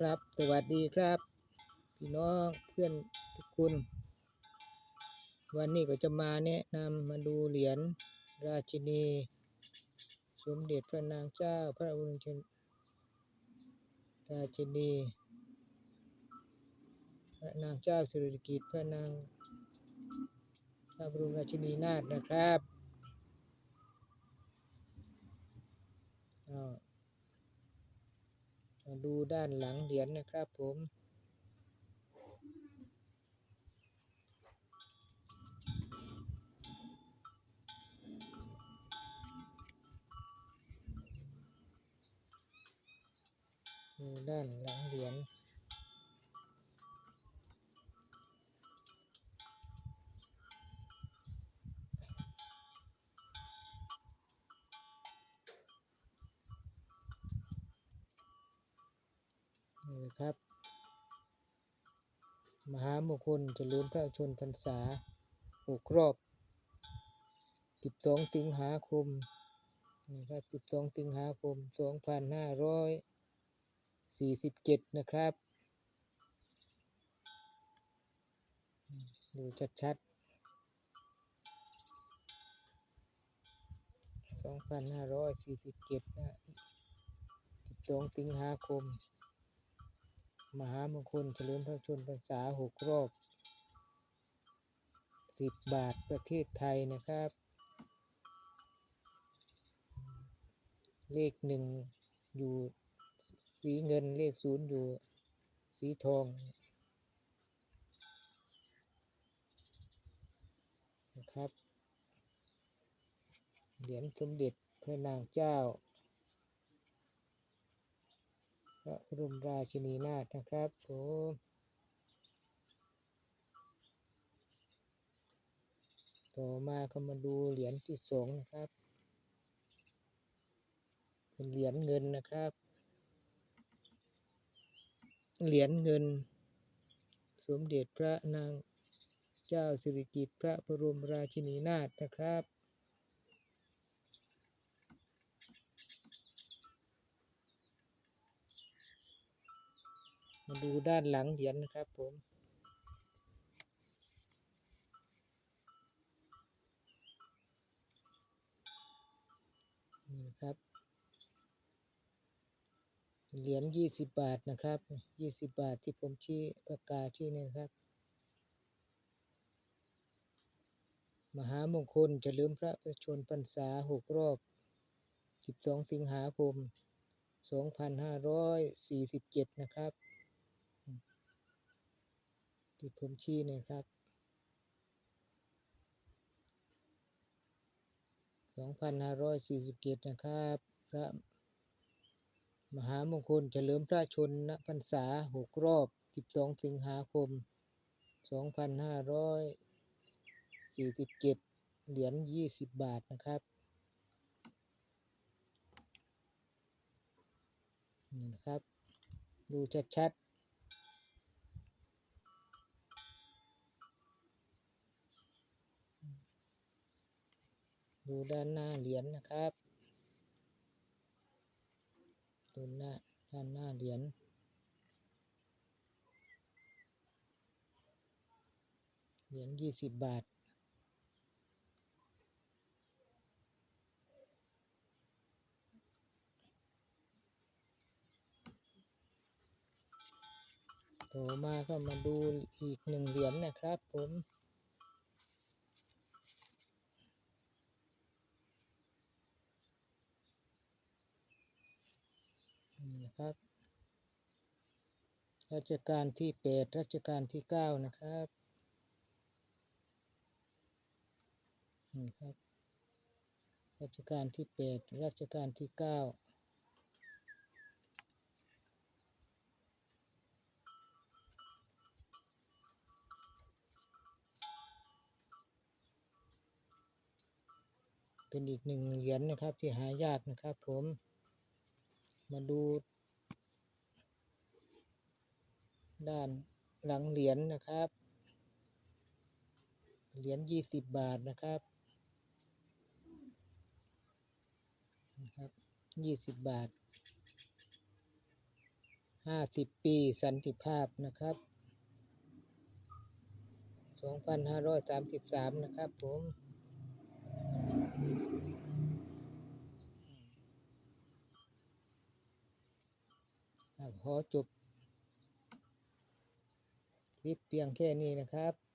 ครับ สวัสดีครับ พี่น้องเพื่อนทุกคน วันนี้ก็จะมาแนะนำมาดูเหรียญราชินี สมเด็จพระนางเจ้าพระบรมชนราชินี พระนางเจ้าสิริกิติ์พระนางพระบรมราชินีนาถนะครับอ้าวมา ดูด้านหลังเหรียญนะครับผมดูด้านหลังเหรียญ นี่นะครับ มหามงคลเจริญพระชนพรรษาหกรอบ 12 สิงหาคมนี่ครับ 12 สิงหาคม 2547 นะครับ ดูชัดๆ2547นะ12สิงหาคม มหามงคลเฉลิมพระชนพรรษาหกรอบ10บาทประเทศไทยนะครับ เลขหนึ่งอยู่สีเงินเลขศูนย์อยู่สีทองนะครับ เหรียญสมเด็จพระนางเจ้า พระบรมราชินีนาถนะครับผมต่อมาก็มาดูเหรียญที่สองนะครับ เป็นเหรียญเงินนะครับ เหรียญเงิน สมเด็จพระนางเจ้าสิริกิติ์พระบรมราชินีนาถนะครับ มาดูด้านหลังเหรียญนะครับผม นี่นะครับ เหรียญยี่สิบบาทนะครับ ยี่สิบบาทที่ผมชี้ปากกาชี้นี่นะครับ มหามงคลเฉลิมพระประชนพรรษาหกรอบสิบสองสิงหาคมสองพันห้าร้อยสี่สิบเจ็ดนะครับ ที่ผมชี้นี่ครับสองพันห้าร้อยสี่สิบเจ็ดนะครับ พระมหามงคลเฉลิมพระชนนพรรษาหกรอบสิบสองสิงหาคมสองพันห้าร้อยสี่สิบเจ็ดเหรียญยี่สิบบาทนะครับนี่นะครับ ดูชัดๆ ดูด้านหน้าเหรียญนะครับดูหน้าด้านหน้าเหรียญเหรียญยี่สิบบาทต่อมาก็มาดูอีกหนึ่งเหรียญนะครับผม นี่นะครับรัชกาลที่แปดรัชกาลที่เก้านะครับนี่ครับรัชกาลที่แปดรัชกาลที่เก้าเป็นอีกหนึ่งเหรียญนะครับที่หายากนะครับผม มาดู ด้านหลังเหรียญนะครับ เหรียญยี่สิบบาทนะครับนะครับยี่สิบบาทห้าสิบปีสันติภาพนะครับสองพันห้าร้อยสามสิบสามนะครับผม อะขอจบคลิปเพียงแค่นี้นะครับ